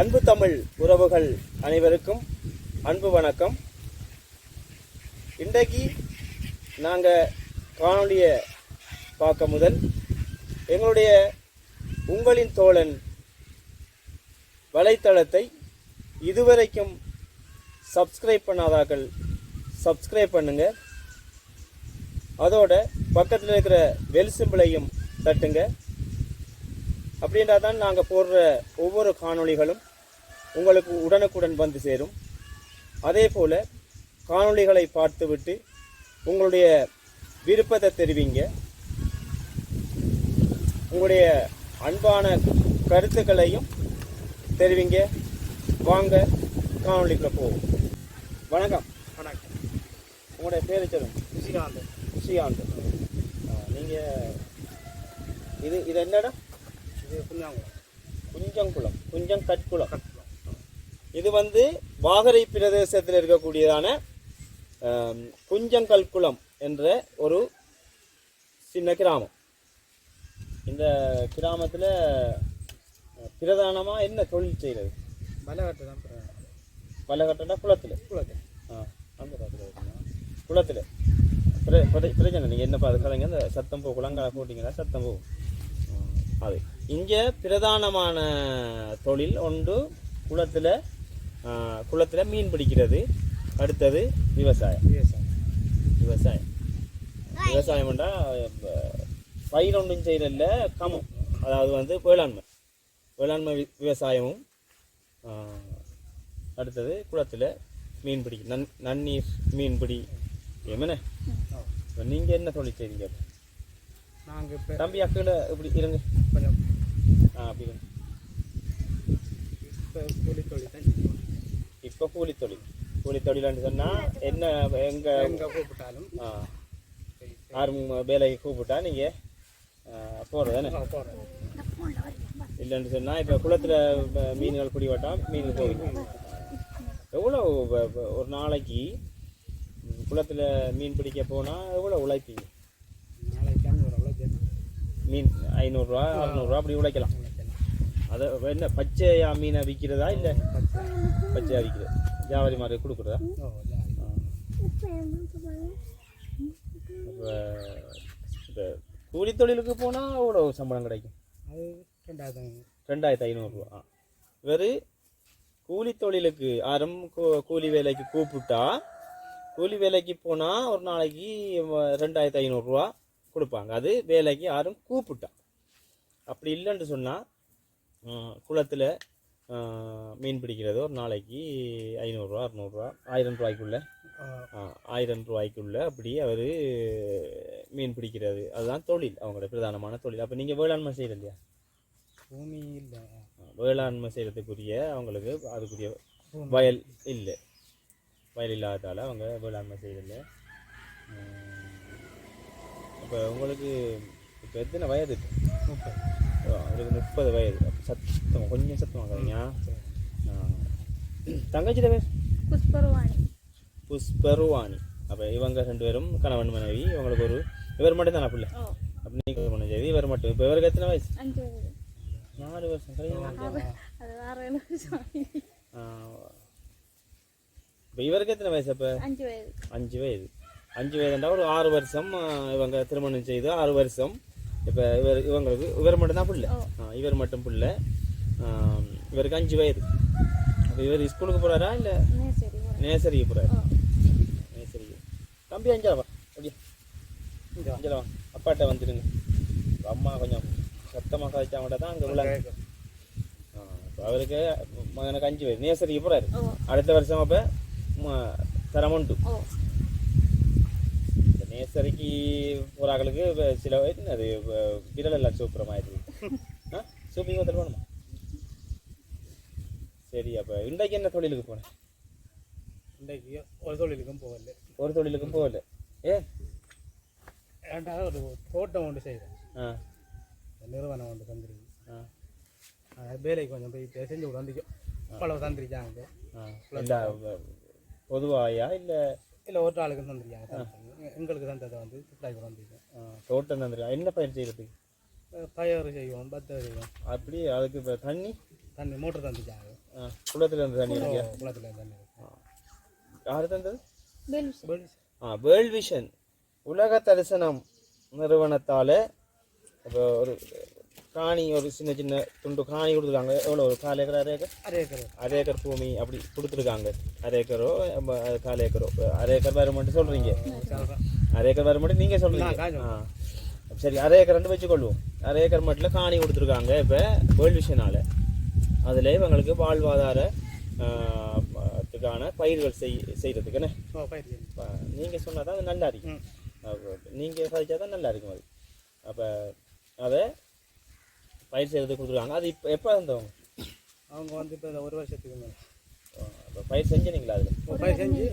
அன்பு தமிழ் உறவுகள் அனைவருக்கும் அன்பு வணக்கம். இன்றைக்கு நாங்கள் காணொளியை பார்க்க முதல் எங்களுடைய உங்களின் தோழன் வலைத்தளத்தை இதுவரைக்கும் சப்ஸ்கிரைப் பண்ணாதாக்கள் சப்ஸ்கிரைப் பண்ணுங்க. அதோட பக்கத்தில் இருக்கிற வெல் சிம்பிளையும் தட்டுங்க. அப்படின்றா தான் நாங்கள் போடுற ஒவ்வொரு காணொளிகளும் உங்களுக்கு உடனுக்குடன் வந்து சேரும். அதே போல் காணொளிகளை பார்த்துவிட்டு உங்களுடைய விருப்பத்தை தெரிவிங்க. உங்களுடைய அன்பான கருத்துக்களையும் தெரிவிங்க. வாங்க காணொளிக்குள்ள போவோம். வணக்கம். வணக்கம். உங்களுடைய பேர் சொல்லுங்க. நிஷிகாந்த் ஸ்ரீகாந்த் நீங்கள் இது இது என்ன இடம்? இது புண்ணியாங்குளம் குஞ்சங்குளம். குஞ்சங்கட்குளம். இது வந்து வாகரை பிரதேசத்தில் இருக்கக்கூடியதான ஆம், குஞ்சங்கல்குளம் என்ற ஒரு சின்ன கிராமம். இந்த கிராமத்தில் பிரதானமாக என்ன தொழில் செய்கிறது பலகட்டு தான் வல்லகட்டா குளத்தில். குளத்து ஆ அந்த குளத்தில். பிரச்சனை நீங்கள் என்ன பார்த்து கலைங்க அந்த சத்தம் போ குளங்களை போட்டிங்கன்னா சத்தம் போகும். அது. இங்கே பிரதானமான தொழில் ஒன்று குளத்தில் குளத்தில் மீன் பிடிக்கிறது. அடுத்தது விவசாயம். விவசாயம். விவசாயம் விவசாயம்ண்டா பயிர் ஒன்றும் செய்யறதில்ல கமம். அதாவது வந்து வேளாண்மை. வேளாண்மை விவசாயமும். அடுத்தது குளத்தில் மீன் பிடி நன் நன்னீர் மீன்பிடி ஏமனே? இப்போ நீங்கள் என்ன தொழில் செய்றீங்க? நாங்கள் இப்போ தம்பி அக்கில் இப்படி இருங்க. கொஞ்சம் ஆ அப்படி இப்போ கூலி தொழில் தான் இப்போ கூலி தொழில் கூலி தொழில்னு சொன்னால் என்ன எங்கள் எங்கே கூப்பிட்டாலும். யாரும் வேலைக்கு கூப்பிட்டா நீங்கள் போகிறதானே போகிறோம் இல்லைன்னு சொன்னால் இப்போ குளத்தில் மீன்கள் பிடிபட்டா மீன் போகுது. எவ்வளோ ஒரு நாளைக்கு குளத்தில் மீன் பிடிக்க போனால் எவ்வளோ உழைப்பீங்க? மீன் ஐநூறுரூவா அறநூறுவா அப்படி உழைக்கலாம். அதை என்ன பச்சையா மீனை விற்கிறதா இல்லை பச்சையா விற்கிறது வியாபாரி மாதிரி கொடுக்குறதா? இப்போ கூலி தொழிலுக்கு போனால் எவ்வளோ சம்பளம் கிடைக்கும். அது ரெண்டாயிரத்தி ரெண்டாயிரத்தி ஐநூறுரூவா இவர் கூலி தொழிலுக்கு ஆரம் கூ- கூலி வேலைக்கு கூப்பிட்டா கூலி வேலைக்கு போனால் ஒரு நாளைக்கு ரெண்டாயிரத்தி ஐநூறுரூவா கொடுப்பாங்க. அது வேலைக்கு யாரும் கூப்பிட்டா. அப்படி இல்லைன்னு சொன்னால் குளத்தில் மீன் பிடிக்கிறது ஒரு நாளைக்கு ஐநூறுரூவா அறநூறுவா ஆயிரம் ரூபாய்க்குள்ள. ஆயிரம் ரூபாய்க்குள்ள அப்படி அவர் மீன் பிடிக்கிறது. அதுதான் தொழில் அவங்களோட பிரதானமான தொழில். அப்போ நீங்கள் வேளாண்மை செய்யறது இல்லையா பூமி இல்லை. வேளாண்மை செய்கிறதுக்குரிய அவங்களுக்கு அதுக்குரிய வயல் இல்லை. வயல் இல்லாததால் அவங்க வேளாண்மை செய்யறதில்ல. இப்போ உங்களுக்கு இப்போ எத்தனை வயது? முப்பது. ஓ, அவருக்கு முப்பது வயது. சத்தம் கொஞ்சம் சத்தமாக கதைங்க தங்கச்சிட பேர்? புஷ்பருவாணி. புஷ்பருவாணி. அப்போ இவங்க ரெண்டு பேரும் கணவன் மனைவி இவங்களுக்கு ஒரு இவர் மட்டும் தானே பிள்ளை? ஓ. அப்போ நீங்கள் பண்ண செய்தி இவர் மட்டும். இப்போ இவருக்கு எத்தனை வயசு? நாலு வருஷம். கல்யாணம் இப்போ இவருக்கு எத்தனை வயசு அப்போ? அஞ்சு வயது. அஞ்சு வயது. அஞ்சு வயதுண்டா ஒரு ஆறு வருஷம் இவங்க திருமணம் செய்து ஆறு வருஷம் இப்போ இவர் இவங்களுக்கு இவர் மட்டும்தான் பிள்ளை. இவர் மட்டும் பிள்ளை. இவருக்கு அஞ்சு வயது. அப்போ இவர் ஸ்கூலுக்கு போகிறாரா இல்லை நேசரி நேசரிக்கு போகிறாரு நேசரிக்கு தம்பி அஞ்சாவா அப்படியே இங்கே அஞ்சலவா அப்பாட்ட வந்துடுங்க. அம்மா கொஞ்சம் சத்தமாக கழிச்சா மட்டும் தான் அங்கே கேட்கும் அவருக்கு மகனுக்கு அஞ்சு வயது. நேசரிக்கு போகிறாரு அடுத்த வருஷம் அப்போ தரம் என்ன அது வ- விரல் எல்லாம் சூப்பரமாயிருக்கு ஆ? சூப்பிங்க ஒருத்தர் வேணுமா சரி அப்போ இன்றைக்கு என்ன தொழிலுக்கு போனேன் இன்றைக்கு ஒரு தொழிலுக்கும் போகல. ஒரு தொழிலுக்கும் போகல. ஏ? ஏன்டா ஒரு தோட்டம் ஒன்று செய்கிறேன் ஆ. நிறுவனம் ஒன்று தந்துருக்கு. வேலைக்கு கொஞ்சம் போய் செஞ்சு விட வந்துக்கும் பல தந்திருக்காங்க. பொதுவாயா இல்லை இல்லை ஒரு ஆளுக்கு தந்திருக்காங்க. எங்களுக்கு தந்ததை வந்து கூட வந்திருக்கேன் தோட்டம் தந்துருக்கா? என்ன பயிர் செய்கிறதுக்கு பயறு செய்வோம் பத்தரை செய்வோம். அப்படி அதுக்கு இப்போ தண்ணி? தண்ணி மோட்டர் தந்துருக்காங்க. குளத்துல இருந்து தண்ணி அடிக்க குளத்தில் தண்ணி இருக்கு. யாரு தந்தது. ஆ வேர்ல்ட் விஷன் உலக தரிசனம் நிறுவனத்தால் இப்போ ஒரு காணி ஒரு சின்ன சின்ன துண்டு காணி கொடுத்துருக்காங்க. எவ்வளோ ஒரு கால் ஏக்கர் அரை ஏக்கர்? அரை ஏக்கர். அரை ஏக்கர் பூமி அப்படி கொடுத்துருக்காங்க. அரை ஏக்கரோ கால் ஏக்கரோ. அரை ஏக்கர் வருமெண்ட்டு சொல்கிறீங்க சொல்கிறேன் அரை ஏக்கர் வருமெண்ட்டு நீங்கள் சொல்கிறீங்க ஆ. சரி அரை ஏக்கர் ரெண்டு வச்சுக்கொள்வோம். அரை ஏக்கர் மட்டும் காணி கொடுத்துருக்காங்க இப்போ வேர்ல்ட் விஷனால் அதில் இவங்களுக்கு வாழ்வாதார ஆ, த்துக்கான பயிர்கள் செய் செய்கிறதுக்குன்னு. நீங்கள் சொன்னால் தான் அது நல்லா இருக்கும். நீங்கள் சாதிச்சா தான் நல்லா இருக்கும் அது. அப்போ அதை பயிர் செய்கிறதுக்கு கொடுத்துருக்காங்க. அது இப்போ எப்போ இருந்தவங்க அவங்க வந்து இப்போ ஒரு வருஷத்துக்கு மேலே அப்போ பயிர் செஞ்சீங்களா அதில்? பயிர் செஞ்சு?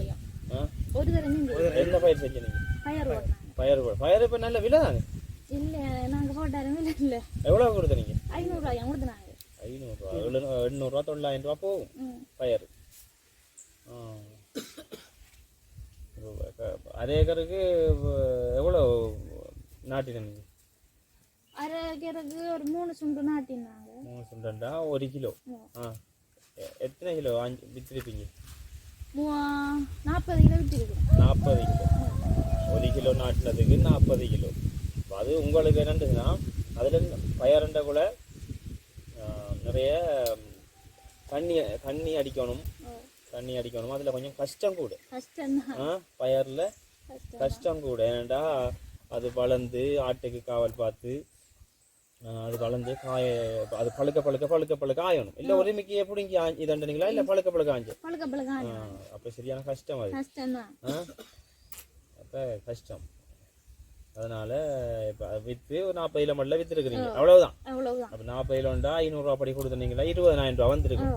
என்ன பயிர் செஞ்சீங்க? பயர் ஓட்டினாங்க. பயிர் போ- பயிர் இப்போ நல்ல விலை தாங்க இல்ல நாங்க போட்டாருமே இல்லை. இல்லை எவ்வளோ கொடுத்தீங்க ஐநூறுரூவாயா கொடுத்துனாங்க ஐநூறுரூவா எண்ணூறுரூவா தொள்ளாயிரம் ரூபா போகும் பயிர். இப்போ அரை ஏக்கருக்கு எவ்வளோ நாட்டினீங்க? அரை ஏக்கருக்கு ஒரு மூணு சுண்டு நாட்டினாங்க. மூணு சுண்டா ஒரு கிலோ. ஆ. எத்தனை கிலோ அஞ்சு விற்றுருப்பீங்க நாற்பது கிலோ விட்டுருக்குறோம் நாற்பது கிலோ. ஒரு கிலோ நாட்டினதுக்கு நாற்பது கிலோ. அது உங்களுக்கு என்னண்டுன்னா அதில் பயரண்ட கூட நிறைய தண்ணி தண்ணி அடிக்கணும். தண்ணி அடிக்கணும். அதில் கொஞ்சம் கஷ்டம் கூட. ஆ பயரில் கஷ்டம் கூட. ஏன்டா அது வளர்ந்து ஆட்டுக்கு காவல் பார்த்து அது வளர்ந்து காய அது பழுக்க பழுக்க பழுக்க பழுக்க ஆயணும் இல்லை ஒருமைக்கு எப்படிங்க இதண்டனீங்களா இல்லை பழுக்க பழுக்க ஆஞ்சு பழக்க பழக்கம் அப்போ சரியான கஷ்டம் அது அப்போ கஷ்டம் அதனால இப்போ விற்று ஒரு நாற்பது கிலோ மட்டும் விற்றுருக்குறீங்க அவ்வளவுதான் அவ்வளவுதான் அப்போ நாற்பது கிலோண்டா ஐநூறுரூவா படி கொடுத்துருந்தீங்களா இருபதாயிரம் ரூபா வந்திருக்கு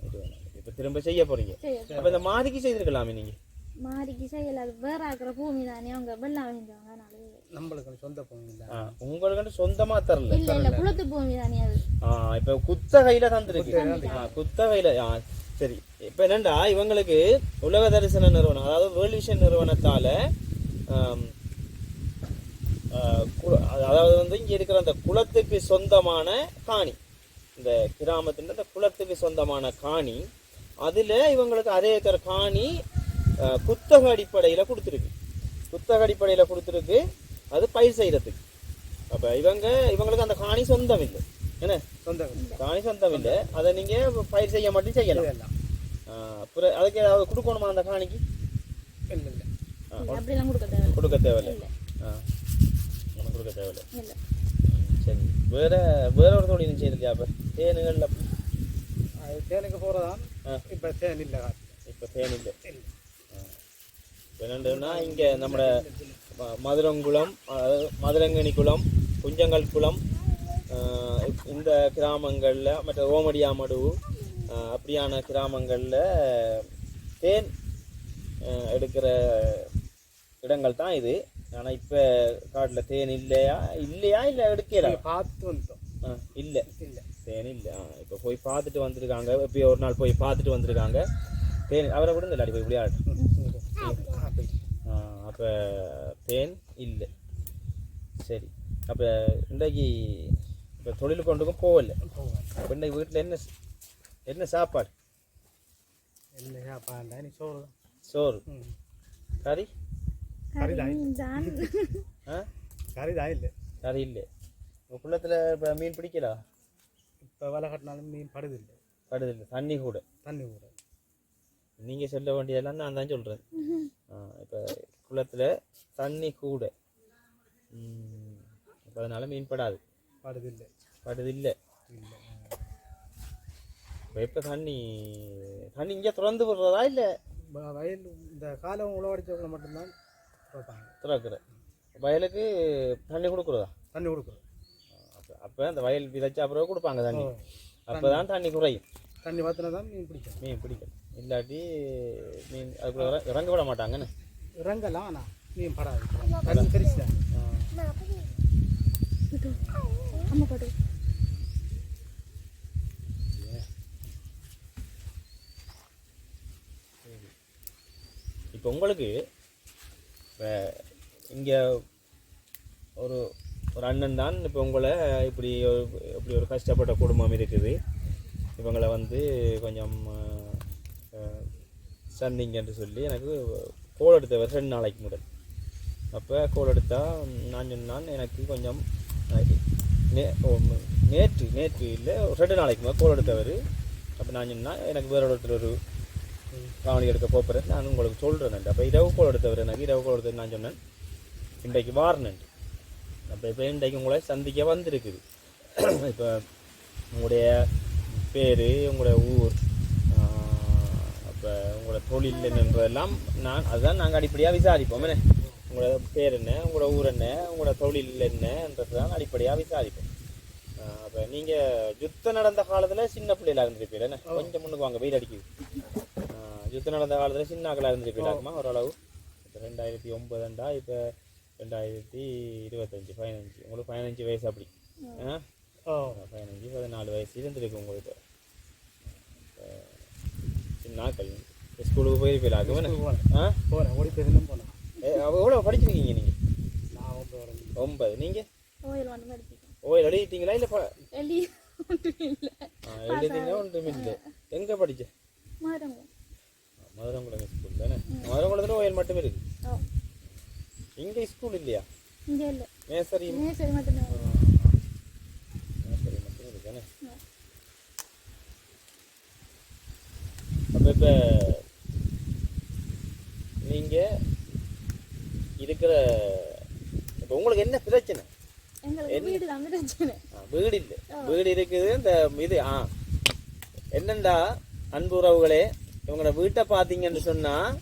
இருபதாயிரம் இப்போ திரும்ப செய்ய போறீங்க அப்போ இந்த மாதிரிக்கு செய்திருக்கலாமே நீங்கள் மாறிக்கு செய்யல அது வேற ஆக்குற பூமி தானே அவங்க வெள்ளம் வாங்கிடுவாங்க நம்மளுக்கு சொந்த பூமி இல்லை. உங்களுக்கு சொந்தமாக தரல. இல்ல இல்ல குளத்து பூமி தானே அது. ஆ இப்போ குத்தகையில தந்திருக்கு ஆ, குத்தகையில ஆ சரி. இப்போ என்னண்டா இவங்களுக்கு உலக தரிசன நிறுவனம் அதாவது வேர்ல்ட் விஷன் நிறுவனத்தால அதாவது வந்து இங்க இருக்கிற அந்த குளத்துக்கு சொந்தமான காணி இந்த கிராமத்தின் அந்த குளத்துக்கு சொந்தமான காணி அதுல இவங்களுக்கு அரை ஏக்கர் காணி குத்தக அடிப்படையில கொடுத்துருக்கு. குத்தக அடிப்படையில கொடுத்துருக்கு. அது பயிர் செய்யறதுக்கு. அப்ப இவங்க இவங்களுக்கு அந்த காணி சொந்தம் இல்லை என்ன? சொந்த காணி சொந்தம் இல்லை அதை நீங்க பயிர் செய்ய மட்டும் செய்யலாம். அப்புறம் அதுக்கு ஏதாவது கொடுக்கணுமா அந்த காணிக்கு? இல்லை இல்லை கொடுக்க தேவையில்ல. ஆ ஒன்றும் கொடுக்க தேவையில்லை. சரி. வேற வேற ஒரு தொழிலும் செய்யலையா அப்போ? தேனுகள் தேனுக்கு போகிறதான். இப்போ தேன் இல்லை. இப்போ தேன் இல்லை. என்னண்டுன்னா இங்கே நம்ம ம- மதுரங்குளம் மதுரங்கனி குளம் குஞ்சங்கல் குளம் இந்த கிராமங்களில் மற்ற ஓமடியாமடு ஆ, அப்படியான கிராமங்களில் தேன் எடுக்கிற இடங்கள் தான் இது. ஆனால் இப்போ காட்டில் தேன் இல்லையா இல்லையா இல்லை எடுக்கல? பார்த்து வந்துட்டோம். இல்லை. இல்லை. தேன் இல்லை. ஆ இப்போ போய் பார்த்துட்டு வந்திருக்காங்க. இப்போ ஒரு நாள் போய் பார்த்துட்டு வந்திருக்காங்க. தேன் அவரை விடுங்க இல்லாடி போய் விளையாடு. அப்போ தேன் இல்லை. சரி. அப்போ இன்றைக்கு இப்போ தொழில் கொண்டுக்கும் போகல. அப்போ இன்றைக்கு வீட்டில் என்ன என்ன சாப்பாடு? பாண்டா நீ சோறு. சோறு. கறி? கறி தான். கறி தான் இல்லை. கறி இல்லை. உங்கள் குளத்தில் இப்போ மீன் பிடிக்கலா? இப்போ வேலை கட்டினாலும் மீன் படுது இல்லை படுது இல்லை தண்ணி கூட. தண்ணி கூட. நீங்கள் சொல்ல வேண்டியதெல்லாம் நான் தான் சொல்கிறேன் இப்போ குளத்தில் தண்ணி கூட. இப்போ அதனால மீன் படாது. படுது இல்லை படுது இல்லை. இல்லை இப்போ எப்போ தண்ணி தண்ணி இங்கே திறந்து விடுறதா இல்லை? வயல் இந்த காலம் உழவடிச்சவங்களை மட்டும்தான் திறக்கிற. வயலுக்கு தண்ணி கொடுக்குறதா? தண்ணி கொடுக்குறோம். அப்போ அந்த வயல் விதைச்சா அப்புறம் கொடுப்பாங்க தண்ணி. அப்போ தான் தண்ணி குறையும். தண்ணி வத்தினா தான் மீன் பிடிக்கும். மீன் பிடிக்கும். இல்லாட்டி மீன் அதுக்குள்ள இற- இறங்க விட மாட்டாங்கன்னு. இறங்கலாம் ஆனால் மீன் படாது தண்ணி தெரிச்சுதான் அம்மா போட்டு இப்போ உங்களுக்கு இப்போ இங்கே ஒரு ஒரு அண்ணன் தான் இப்போ உங்களை இப்படி ஒரு இப்படி ஒரு கஷ்டப்பட்ட குடும்பம் இருக்குது. இவங்களை வந்து கொஞ்சம் சந்திங்கன்னு சொல்லி எனக்கு கோல் எடுத்தவர் ரெண்டு நாளைக்கு முதல். அப்போ கோல் எடுத்தால் நான் சொன்னான் எனக்கு கொஞ்சம் நே- நேற்று நேற்று இல்லை ரெண்டு நாளைக்கு முதல் கோல் எடுத்தவர் அப்போ நான் சொன்னால் எனக்கு வேற ஒருத்தர் ஒரு காவணி எடுக்க போகிறேன் நான் உங்களுக்கு சொல்கிறேன் அப்போ இரவு கோல் எடுத்தவர் எனக்கு இரவு கோல் எடுத்தவர் நான் சொன்னேன் இன்றைக்கு வாரணுண்டு அப்போ இப்போ இன்றைக்கு உங்களை சந்திக்க வந்திருக்குது. இப்போ உங்களுடைய பேர் உங்களுடைய ஊர் தொழில் என்னன்றதெல்லாம் நான் அதுதான் நாங்கள் அடிப்படையாக விசாரிப்போம். என்ன? உங்களோட பேர் என்ன? உங்களோட ஊர் என்ன? உங்களோட தொழில் என்னன்றதுதான் அடிப்படையாக விசாரிப்போம். அப்போ நீங்கள் யுத்தம் நடந்த காலத்தில் சின்ன பிள்ளையில இருந்திருப்பீங்க என்ன? கொஞ்சம் முன்னுக்கு வாங்க வெயில் அடிக்குது. யுத்தம் நடந்த காலத்தில் சின்ன ஆக்களாக இருந்திருப்பீங்களாக்குமா ஓரளவு. இப்போ ரெண்டாயிரத்தி ஒம்பதுண்டா இப்போ ரெண்டாயிரத்தி இருபத்தஞ்சி பதினஞ்சு. உங்களுக்கு பதினஞ்சு வயசு அப்படி. ஆ. பதினஞ்சு பதினாலு வயசு இருந்திருக்கு உங்களுக்கு. சின்ன ஆக்கள். ஸ்கூலுக்கு. ஆ? போனேன். ஓடி பேசணும் போனேன். எவ்வளோ படிச்சிருக்கீங்க நீங்கள் நான் வரேன் ஒன்பது. நீங்கள் கோயில் ஒன்று ஓயில் எழுதிட்டீங்களா இல்லை இல்லை. எழுதிங்க ஒன்றும் இல்லை. எங்கே படிச்ச? மதுரங்குளம். ஸ்கூல் தானே? மதுரங்குளத்தில் ஓயில் மட்டுமே இருக்கு. ஓ இங்கே ஸ்கூல் இல்லையா? இங்கே இல்லை. மேசரி மேசரி மட்டும் இருக்கு தானே? ஆ. அப்போ இப்போ நீங்கள் இருக்கிற இப்போ உங்களுக்கு என்ன பிரச்சனை? வீடு இல்லை. வீடு இருக்குது இந்த இது ஆ. என்னண்டா அன்பு உறவுகளே இவங்களோட வீட்டை பார்த்தீங்கன்னு சொன்னால்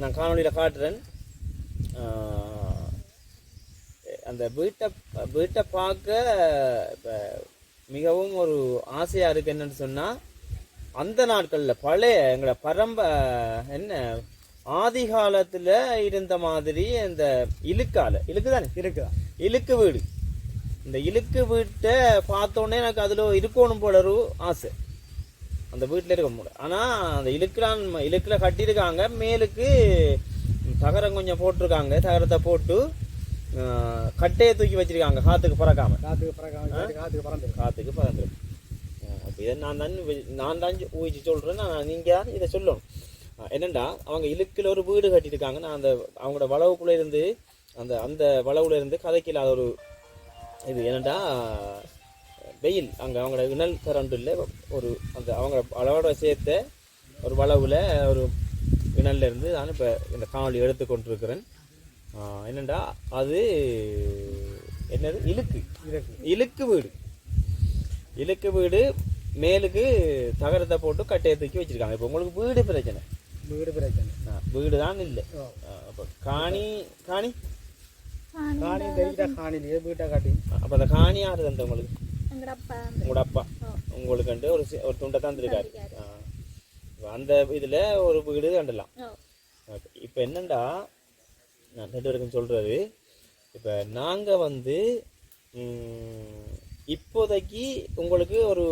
நான் காணொளியில் காட்டுறேன். அந்த வீட்டை வீட்டை பார்க்க இப்போ மிகவும் ஒரு ஆசையாக இருக்கு என்னன்னு சொன்னால் அந்த நாட்களில் பழைய எங்களோட பரம்ப என்ன ஆதி காலத்தில் இருந்த மாதிரி இந்த இழுக்கால. இழுக்கு தானே இருக்குதா இழுக்கு வீடு. இந்த இழுக்கு வீட்டை பார்த்தோன்னே எனக்கு அதில் இருக்கணும் போல ஒரு ஆசை. அந்த வீட்டில் இருக்க முடியும் ஆனால் அந்த இழுக்கலான் இழுக்கில் கட்டியிருக்காங்க. மேலுக்கு தகரம் கொஞ்சம் போட்டிருக்காங்க. தகரத்தை போட்டு கட்டையை தூக்கி வச்சிருக்காங்க. காற்றுக்கு பறக்காம. காத்துக்கு பறக்காம காத்துக்கு பறந்து. காற்றுக்கு பறந்துடும் அப்போ இதை நான் தான் நான் தான் ஊழிச்சு சொல்கிறேன் நான் நீங்கள் இதை சொல்லணும். என்னென்னா அவங்க இழுக்கில் ஒரு வீடு கட்டியிருக்காங்க. நான் அந்த அவங்களோட வளவுக்குள்ளே இருந்து அந்த அந்த வளவுல இருந்து கதைக்கில்லாத ஒரு இது என்னென்னா வெயில். அங்கே அவங்களோட இணல் இல்லை ஒரு அந்த அவங்க அளவோட சேர்த்த ஒரு வளவில் ஒரு இணல்ல இருந்து நான் இப்போ இந்த காணொலி எடுத்து கொண்டிருக்கிறேன். ஆஹ், அது என்னது? இழுக்கு. இழுக்கு வீடு. இழுக்கு வீடு மேலுக்கு தகரத்தை போட்டு கட்டையை தூக்கி வச்சிருக்காங்க. இப்போ உங்களுக்கு வீடு பிரச்சனை. வீடு பிரச்சனை. ஆ, வீடு தான் இல்லை. அப்போ காணி காணி காணி தெரியுதா காணிலேயே வீட்டை காட்டி அப்போ அந்த காணி யாரு தந்த உங்களுக்கு அப்பா வந்து உங்களோட அப்பா ஓ. உங்களுக்கு ஒரு சி- ஒரு துண்டை தந்திருக்காரு அந்த இதில் ஒரு வீடு கண்டலாம் இப்போ என்னண்டா நான் ரெண்டு பேருக்கும் சொல்கிறது இப்போ நாங்கள் வந்து இப்போதைக்கு உங்களுக்கு ஒரு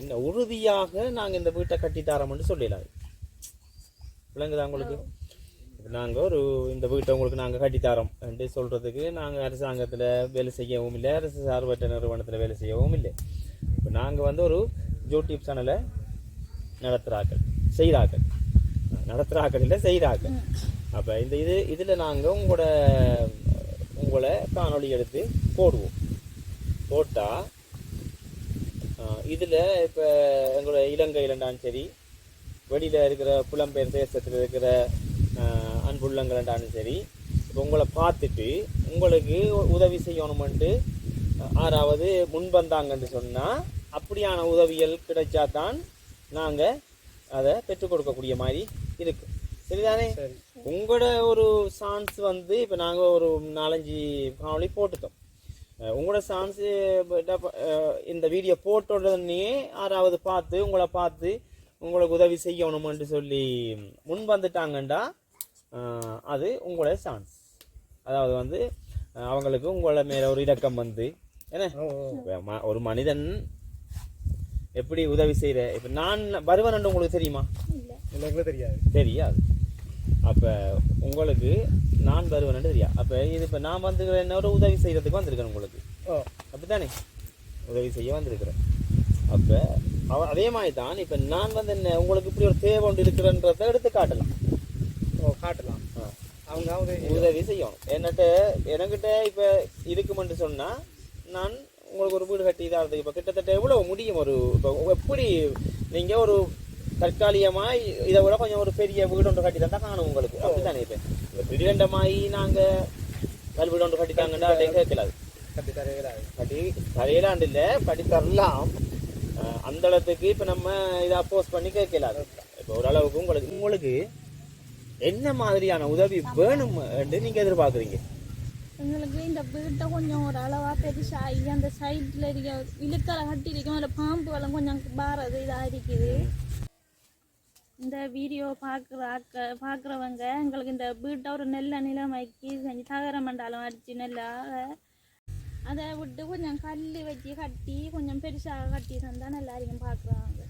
என்ன உறுதியாக நாங்கள் இந்த வீட்டை கட்டித்தாரோம்னு சொல்லிடலாம். விளங்குதா உங்களுக்கு? இப்போ நாங்கள் ஒரு இந்த வீட்டை உங்களுக்கு நாங்கள் கட்டித்தாரோம் என்று சொல்கிறதுக்கு நாங்கள் அரசாங்கத்தில் வேலை செய்யவும் இல்லை அரசு சார்பற்ற நிறுவனத்தில் வேலை செய்யவும் இல்லை. இப்போ நாங்கள் வந்து ஒரு யூடியூப் சேனலை நடத்துகிறாக்கள் செய்கிறாக்கள் நடத்துகிறாக்கள் இல்லை செய்கிறாக்கள் அப்போ இந்த இது இதில் நாங்கள் உங்களோட உங்களை காணொளி எடுத்து போடுவோம். போட்டால் இதில் இப்போ எங்களோட இலங்கையிலண்டாலும் சரி வெளியில் இருக்கிற புலம்பெயர் தேசத்தில் இருக்கிற அன்புள்ளங்கள்ண்டாலும் சரி இப்போ உங்களை பார்த்துட்டு உங்களுக்கு உதவி செய்யணுமென்ட்டு ஆறாவது முன் வந்தாங்கன்னு சொன்னால் அப்படியான உதவிகள் கிடைச்சா தான் நாங்கள் அதை பெற்றுக் கொடுக்கக்கூடிய மாதிரி இருக்கு. சரிதானே? சரி. உங்களோட ஒரு சான்ஸ் வந்து இப்போ நாங்கள் ஒரு நாலஞ்சு காணொளி போட்டுட்டோம். உங்களோட சான்ஸ் இந்த வீடியோ போட்ட உடனே ஆறாவது பார்த்து உங்களை பார்த்து உங்களுக்கு உதவி செய்யணுமென்று சொல்லி முன் வந்துட்டாங்கண்டா அது உங்களோட சான்ஸ் அதாவது வந்து அவங்களுக்கு உங்களை மேலே ஒரு இலக்கம் வந்து என்ன? ஒரு மனிதன் எப்படி உதவி செய்கிற இப்போ நான் வருவன் உங்களுக்கு தெரியுமா? எனக்கு தெரியாது. தெரியாது. அப்போ உங்களுக்கு நான் வருவேன்னு தெரியாது அப்போ இது இப்போ நான் வந்து என்ன உதவி செய்கிறதுக்கு வந்திருக்கேன் உங்களுக்கு. ஓ. அப்படித்தானே? உதவி செய்ய வந்திருக்கிறேன். அப்போ அவ அதே மாதிரி தான் இப்போ நான் வந்து என்ன உங்களுக்கு இப்படி ஒரு தேவை ஒன்று இருக்கிறன்றதை எடுத்து காட்டலாம். ஓ காட்டலாம். அவங்க அவங்க உதவி செய்யணும். என்னட்ட எனக்கிட்ட இப்போ இருக்குமென்று சொன்னால் நான் உங்களுக்கு ஒரு வீடு கட்டி இதாக இப்போ கிட்டத்தட்ட எவ்வளோ முடியும்? ஒரு இப்போ எப்படி நீங்கள் ஒரு தற்காலிகமாக இதை விட கொஞ்சம் ஒரு பெரிய வீடு ஒன்று கட்டி தந்தா காணும் உங்களுக்கு. அப்படித்தானே இப்போ? திடீரெண்டமாகி நாங்கள் கல் வீடு ஒன்று கட்டி தாங்கன்னா அப்படின்னு கேட்கலாது. கட்டி தருகிறாரு கட்டி தரையிலாண்டு இல்லை கட்டி தரலாம் அந்த இடத்துக்கு இப்போ நம்ம இதை அப்போஸ் பண்ணி கேட்கலாது. இப்போ ஓரளவுக்கு உங்களுக்கு உங்களுக்கு என்ன மாதிரியான உதவி வேணும் என்று நீங்கள் எதிர்பார்க்குறீங்க? எங்களுக்கு இந்த வீட்டை கொஞ்சம் ஒரு அளவா பெருசாகி அந்த சைட்ல இருக்க இழுக்கலை கட்டி இருக்கும் அதில் பாம்புகளும் கொஞ்சம் பாரது இதாக இருக்குது இந்த வீடியோ பார்க்குற ஆக்க பார்க்குறவங்க எங்களுக்கு இந்த வீட்டை ஒரு நெல்ல நிலைமைக்கு செஞ்சு தகர மண்டாலம் அடித்து நெல்லாக அதை விட்டு கொஞ்சம் கல் வச்சு கட்டி கொஞ்சம் பெருசாக கட்டி தந்தால் நல்லா இருக்கும் பார்க்குறவங்க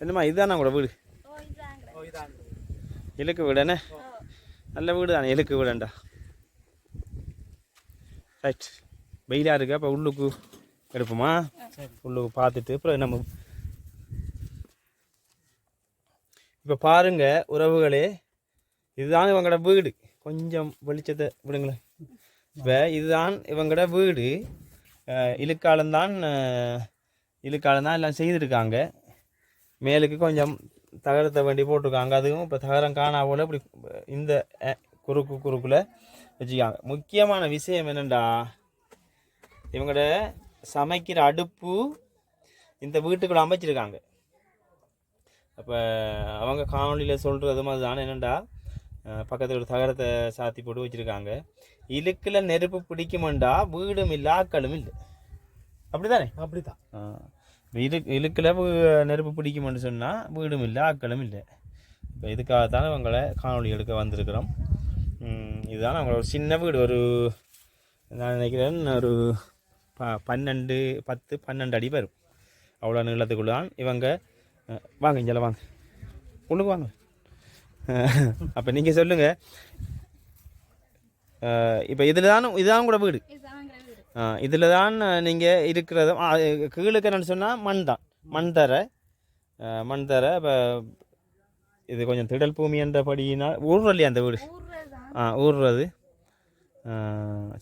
என்னம்மா இதுதானா கூட வீடு? ஓ இதாங்க. ஓ இதான் இழுக்கு வீடானே நல்ல வீடு தானே இழுக்கு வீடண்டா? ரைட் வெயிலாக இருக்கு அப்போ உள்ளுக்கு எடுப்போமா? உள்ளுக்கு பார்த்துட்டு அப்புறம் நம்ம இப்போ பாருங்க உறவுகளே இதுதான் இவங்களோட வீடு. கொஞ்சம் வெளிச்சத்தை விடுங்களேன். இப்போ இதுதான் இவங்களோட வீடு. இழுக்காலம்தான் அஹ் இழுக்காலம் தான் எல்லாம் செய்திருக்காங்க மேலுக்கு கொஞ்சம் தகரத்தை வேண்டி போட்டிருக்காங்க. அதுவும் இப்போ தகரம் காணா போல இப்படி இந்த குறுக்கு குறுக்குல வச்சுக்காங்க முக்கியமான விஷயம் என்னண்டா? இவங்களோட சமைக்கிற அடுப்பு இந்த வீட்டுக்குள்ள அமைச்சிருக்காங்க. அப்போ அவங்க காணொலியில் சொல்கிறது மாதிரி தான் என்னென்னா பக்கத்தில் ஒரு தகரத்தை சாத்தி போட்டு வச்சுருக்காங்க. இழுக்கில் நெருப்பு பிடிக்குமெண்டா? வீடும் இல்லை ஆக்களும் இல்லை. அப்படிதானே? அப்படிதான் இழு இழுக்கில் நெருப்பு பிடிக்கும்னு சொன்னால் வீடும் இல்லை ஆக்களும் இல்லை. இப்போ இதுக்காகத்தான் இவங்களை காணொளி எடுக்க வந்திருக்கிறோம். இதுதான் அவங்களோட ஒரு சின்ன வீடு. ஒரு நான் நினைக்கிறேன் ஒரு ப பன்னெண்டு பத்து பன்னெண்டு அடி வரும். அவ்வளோ நீளத்துக்குள்ள தான் இவங்க வாங்க இங்கே வாங்க. உள்ளுக்கு வாங்க. அப்போ நீங்கள் சொல்லுங்கள் இப்போ இதில் தான் இதுதான் கூட வீடு. இதில் தான் நீங்கள் இருக்கிறது. கீழுக்கு என்னன்னு சொன்னால் மண் தான். மண் தரை மண் தரை இப்போ இது கொஞ்சம் திடல் பூமி என்றபடியினால் ஊர்ற இல்லையா அந்த வீடு? ஆ ஊர்றது.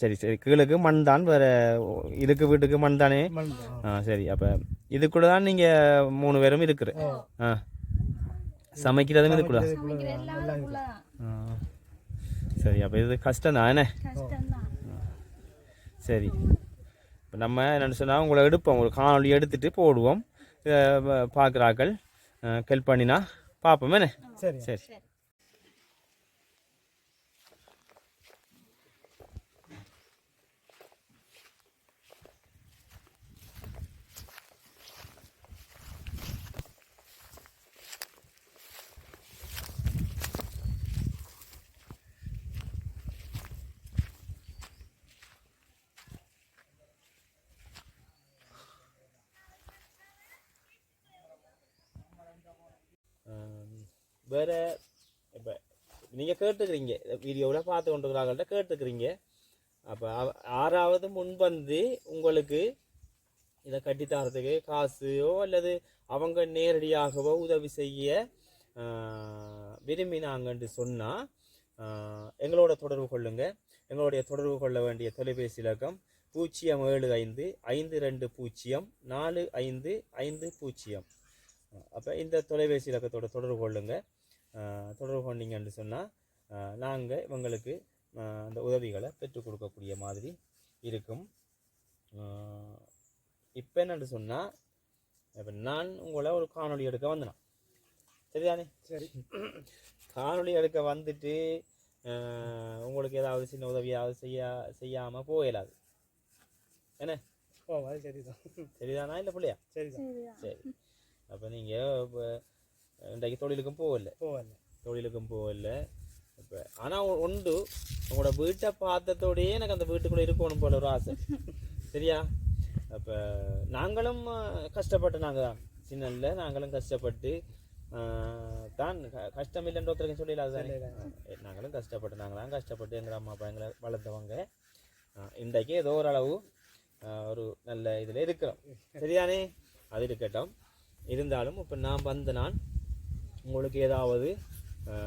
சரி சரி. கீழுக்கு மண் தான் வேறு இதுக்கு வீட்டுக்கு மண் தானே? ஆ சரி. அப்போ இதுக்குள்ள தான் நீங்கள் மூணு பேரும் இருக்கிற. ஆ சமைக்கிறதும் உள்ளதான் ஆ சரி. அப்போ இது கஷ்டம் தானே கஷ்டம்தான். சரி. இப்போ நம்ம என்னென்னு சொன்னால் உங்களை எடுப்போம். ஒரு காணொளி எடுத்துட்டு போடுவோம். பார்க்குறாக்கள் ஹெல்ப் பண்ணினா பார்ப்போம் என்ன? சரி. சரி. வேற இப்போ நீங்கள் கேட்டுக்கிறீங்க வீடியோவில் பார்த்து கொண்டுக்கிறாங்கள்ட்ட கேட்டுக்கிறீங்க. அப்போ ஆறாவது முன்வந்து உங்களுக்கு இதை கட்டித்தரத்துக்கு காசையோ அல்லது அவங்க நேரடியாகவோ உதவி செய்ய ஆஹ், விரும்பினாங்கன்னு சொன்னால் எங்களோட தொடர்பு கொள்ளுங்கள் எங்களுடைய தொடர்பு கொள்ள வேண்டிய தொலைபேசி இலக்கம் பூஜ்ஜியம் ஏழு ஐந்து ஐந்து ரெண்டு பூஜ்ஜியம் நாலு ஐந்து ஐந்து பூஜ்ஜியம். அப்போ இந்த தொலைபேசி இலக்கத்தோட தொடர்பு கொள்ளுங்கள் தொடர்பு கொண்டீங்கன்னு சொன்னால் நாங்கள் இவங்களுக்கு அந்த உதவிகளை பெற்றுக் கொடுக்கக்கூடிய மாதிரி இருக்கும். இப்போ என்னன்னு சொன்னால் இப்போ நான் உங்களை ஒரு காணொளி எடுக்க வந்தேன் சரிதானே? சரி. காணொளி எடுக்க வந்துட்டு உங்களுக்கு ஏதாவது சின்ன உதவியாவது செய்ய செய்யாமல் போயிடாது என்ன? ஓ அது சரிதான். சரிதானா இல்லை பிள்ளையா? சரிதான். சரி. அப்போ நீங்கள் இப்போ இன்றைக்கு தொழிலுக்கும் போகல. போகல. தொழிலுக்கும் போகல. இப்போ ஆனால் உண்டு. உங்களோட வீட்டை பார்த்ததோடயே எனக்கு அந்த வீட்டுக்குள்ளே இருக்கணும் போல ஒரு ஆசை. சரியா? அப்போ நாங்களும் கஷ்டப்பட்டு நாங்கள் தான் சின்னல்ல நாங்களும் கஷ்டப்பட்டு தான் கஷ்டம் இல்லைன்ற ஒருத்தருக்கு சொல்லிடலாம் தானே நாங்களும் கஷ்டப்பட்டு நாங்களாம் கஷ்டப்பட்டு எங்கள் அம்மா அப்பா எங்களை வளர்த்தவங்க. இன்றைக்கு ஏதோ ஓரளவு ஒரு நல்ல இதில் இருக்கிறோம். சரிதானே? அது இருக்கட்டும். இருந்தாலும் இப்போ நான் வந்த நான் உங்களுக்கு ஏதாவது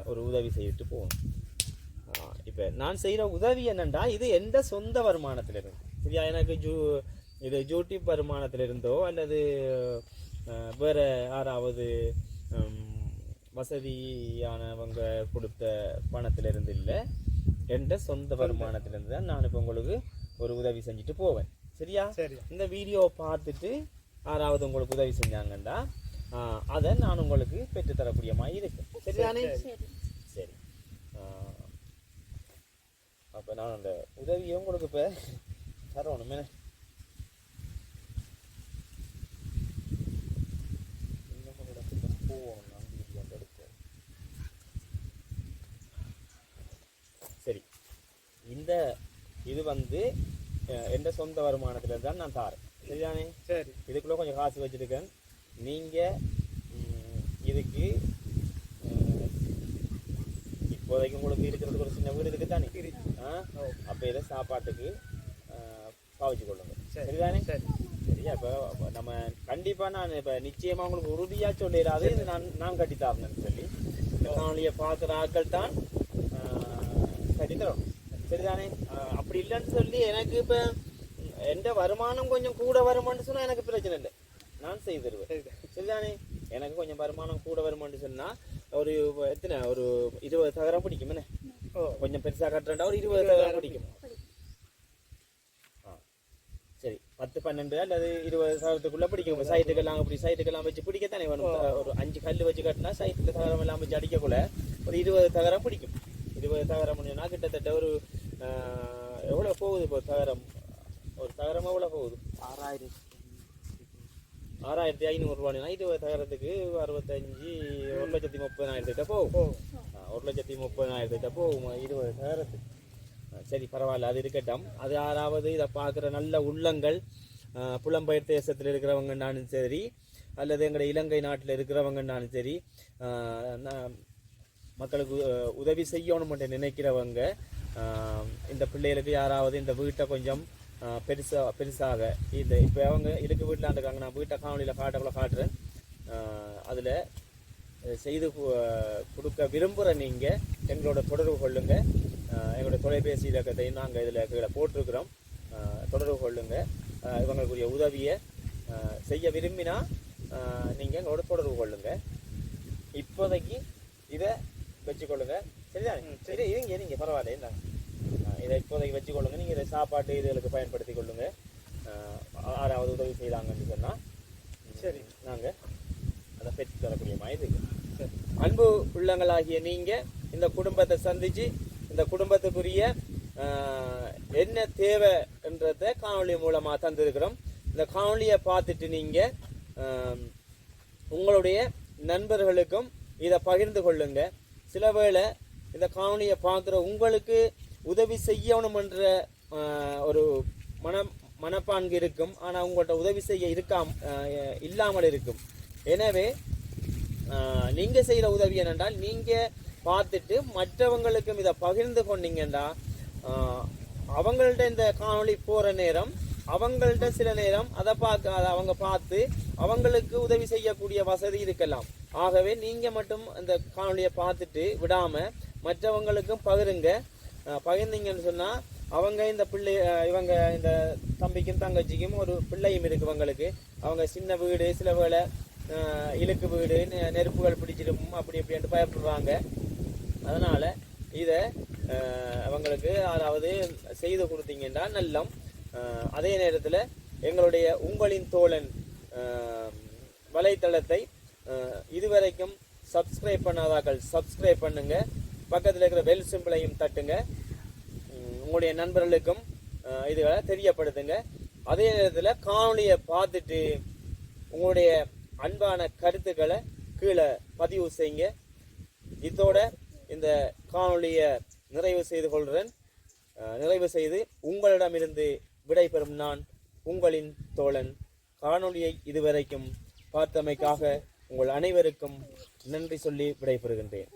ஒரு உதவி செய்துட்டு போகணும். இப்போ நான் செய்கிற உதவி என்னண்டா இது எந்த சொந்த வருமானத்திலிருந்து? சரியா எனக்கு ஜூ இது யூடியூப் வருமானத்திலிருந்தோ அல்லது வேற யாராவது வசதியானவங்க கொடுத்த பணத்திலிருந்து இல்லை எந்த சொந்த வருமானத்திலிருந்து தான் நான் இப்போ உங்களுக்கு ஒரு உதவி செஞ்சுட்டு போவேன். சரியா? சரி இந்த வீடியோவை பார்த்துட்டு யாராவது உங்களுக்கு உதவி செஞ்சாங்கண்டா ஆஹ், அதை நான் உங்களுக்கு பெற்றுத்தரக்கூடிய மாதிரி இருக்கு. சரிதானே சரி சரி. அப்போ நான் அந்த உதவியை உங்களுக்கு இப்போ தரணுமே. சரி. இந்த இது வந்து எந்த சொந்த வருமானத்துல தான் நான் தாரேன். சரிதானே? சரி. இதுக்குள்ள கொஞ்சம் காசு வச்சிருக்கேன். நீங்க ம், இதுக்கு இப்போதைக்கு உங்களுக்கு இருக்கிறதுக்கு ஒரு சின்ன வீடு இருக்கு. தானே ஆ? அப்போ இதை சாப்பாட்டுக்கு பாவிச்சு கொள்ளுங்க சரி. சரிதானே? சரி. சரியா? இப்போ நம்ம கண்டிப்பா நான் இப்போ நிச்சயமா உங்களுக்கு உறுதியா சொல்லிடாது இது நான் நான் கட்டி தரணும்னு சொல்லி. இந்த காணொலியை பார்க்குற ஆட்கள் தான் கட்டி தரணும் சரிதானே? அப்படி இல்லைன்னு சொல்லி எனக்கு இப்போ எந்த வருமானம் கொஞ்சம் கூட வருமானு சொன்னா எனக்கு பிரச்சனை இல்லை. நான் செய்து தருவேன். சரி சரிதானே? எனக்கு கொஞ்சம் வருமானம் கூட வருமானு சொன்னா ஒரு எத்தனை? ஒரு இருபது தகரம் பிடிக்கும் என்ன? கொஞ்சம் பெருசா கட்டுறா ஒரு இருபது தகரம் பிடிக்கும். சரி பத்து பன்னெண்டு அல்லது இருபது சதவீதத்துக்குள்ள பிடிக்கும். சைட்டுக்கெல்லாம் அப்படி சைட்டுக்கெல்லாம் வச்சு பிடிக்கத்தானே வேணும்? ஒரு அஞ்சு கல் வச்சு கட்டினா சைட்டுக்கு தகரம் எல்லாம் வச்சு அடிக்கக்குள்ள ஒரு இருபது தகரம் பிடிக்கும். இருபது தகரம் முடியும்னா கிட்டத்தட்ட ஒரு எவ்வளோ போகுது இப்போ தகரம் ஒரு தகரம் எவ்வளோ போகுது? ஆறாயிரம். ஆறாயிரத்தி ஐநூறுரூவானா இருபது தகரத்துக்கு அறுபத்தஞ்சு ஒரு லட்சத்தி முப்பதாயிரத்திட்ட போகும். ஒரு லட்சத்தி முப்பதாயிரத்திட்ட போகும். இருபது தகரத்துக்கு சரி பரவாயில்ல அது இருக்கட்டும். அது யாராவது இதை பார்க்குற நல்ல உள்ளங்கள் புலம்பெயர் தேசத்தில் இருக்கிறவங்கன்னாலும் சரி அல்லது எங்களுடைய இலங்கை நாட்டில் இருக்கிறவங்கன்னாலும் சரி மக்களுக்கு உதவி செய்யணும் என்று நினைக்கிறவங்க இந்த பிள்ளைகளுக்கு யாராவது இந்த வீட்டை கொஞ்சம் ஆஹ், பெருசா பெருசாக. இந்த இப்போ அவங்க இதுக்கு வீட்டில் இருக்காங்க நான் வீட்டை காணொலியில் காட்டக்குள்ள காட்டுறேன். அதில் செய்து கொடுக்க விரும்புகிற நீங்கள் எங்களோட தொடர்பு கொள்ளுங்க. ஆஹ், எங்களோட தொலைபேசி இலக்கத்தையும் நாங்கள் இதில் கீழே போட்டிருக்கிறோம். தொடர்பு கொள்ளுங்க. ஆஹ், இவங்களுக்குரிய உதவியை செய்ய விரும்பினா நீங்கள் எங்களோட தொடர்பு கொள்ளுங்க. இப்போதைக்கு இதை வச்சுக்கொள்ளுங்க. சரிதானே? சரி. இருங்க இருங்க பரவாயில்ல என்ன இதை இப்போதைக்கு வச்சுக்கொள்ளுங்க. நீங்கள் இதை சாப்பாட்டு இதுகளுக்கு பயன்படுத்தி கொள்ளுங்க. ஆஹ் யாராவது உதவி செய்தாங்கன்னு சொன்னால் சரி. நாங்கள் அதை பெற்று தரக்கூடிய மாதிரி அன்பு உள்ளங்களாகிய நீங்கள் இந்த குடும்பத்தை சந்திச்சு இந்த குடும்பத்துக்குரிய என்ன தேவை என்றதை காணொளி மூலமாக தந்திருக்கிறோம். இந்த காணொளியை பார்த்துட்டு நீங்கள் உங்களுடைய நண்பர்களுக்கும் இதை பகிர்ந்து கொள்ளுங்க. சில வேளை இந்த காணொளியை பார்க்குற உங்களுக்கு உதவி செய்யணும் என்ற ஒரு மன மனப்பான்கு இருக்கும். ஆனால் உங்கள்கிட்ட உதவி செய்ய இருக்காம் இல்லாமல் இருக்கும். எனவே நீங்கள் செய்கிற உதவி என்னென்றால் நீங்கள் பார்த்துட்டு மற்றவங்களுக்கும் இதை பகிர்ந்து கொண்டீங்கன்னா அவங்கள்ட்ட இந்த காணொளி போகிற நேரம் அவங்கள்ட்ட சில நேரம் அதை பார்க்க அதை அவங்க பார்த்து அவங்களுக்கு உதவி செய்யக்கூடிய வசதி இருக்கலாம். ஆகவே நீங்கள் மட்டும் இந்த காணொலியை பார்த்துட்டு விடாமல் மற்றவங்களுக்கும் பகிருங்க. பகிர்ந்தீங்கன்னு சொன்னால் அவங்க இந்த பிள்ளை இவங்க இந்த தம்பிக்கும் தங்கச்சிக்கும் ஒரு பிள்ளையும் இருக்கு இவங்களுக்கு. அவங்க சின்ன வீடு சில வேலை இழுக்கு வீடு நெ- நெருப்புகள் பிடிச்சிடும் அப்படி இப்படின்ட்டு பயப்படுறாங்க அதனால் இதை அவங்களுக்கு யாராவது செய்து கொடுத்தீங்கன்னா நல்லம். அதே நேரத்தில் எங்களுடைய உங்களின் தோழன் வலைத்தளத்தை இதுவரைக்கும் சப்ஸ்கிரைப் பண்ணாதாக்கள் சப்ஸ்கிரைப் பண்ணுங்கள் பக்கத்தில் இருக்கிற பெல் சிம்பிளையும் தட்டுங்க. உங்களுடைய நண்பர்களுக்கும் இதுகளை தெரியப்படுத்துங்க. அதே நேரத்தில் காணொலியை பார்த்துட்டு உங்களுடைய அன்பான கருத்துக்களை கீழே பதிவு செய்யுங்க. இதோட இந்த காணொலியை நிறைவு செய்து கொள்கிறேன் நிறைவு செய்து உங்களிடமிருந்து விடைபெறும் நான் உங்களின் தோழன். காணொலியை இதுவரைக்கும் பார்த்தமைக்காக உங்கள் அனைவருக்கும் நன்றி சொல்லி விடைபெறுகின்றேன்.